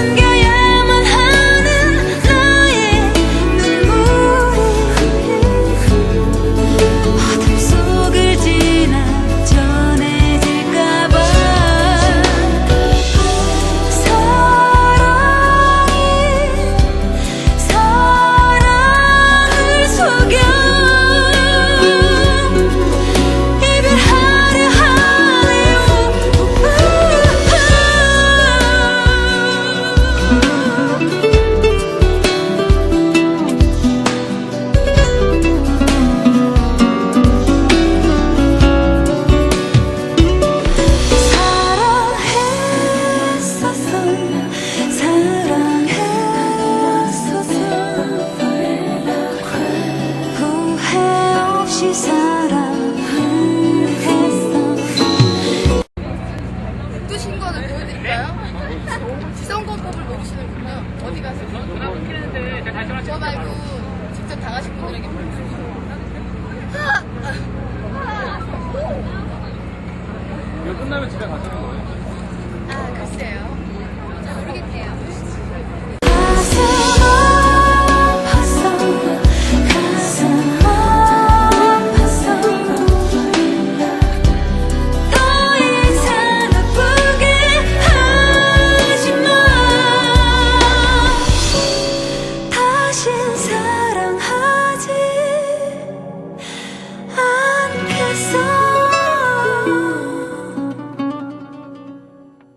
and girl, 모르시는군요. 어디 가세요? 전화 끊기는데 전화 저 말고 직접 당하신 분들에게 보여주세요. 이거 끝나면 집에 가시는 거예요?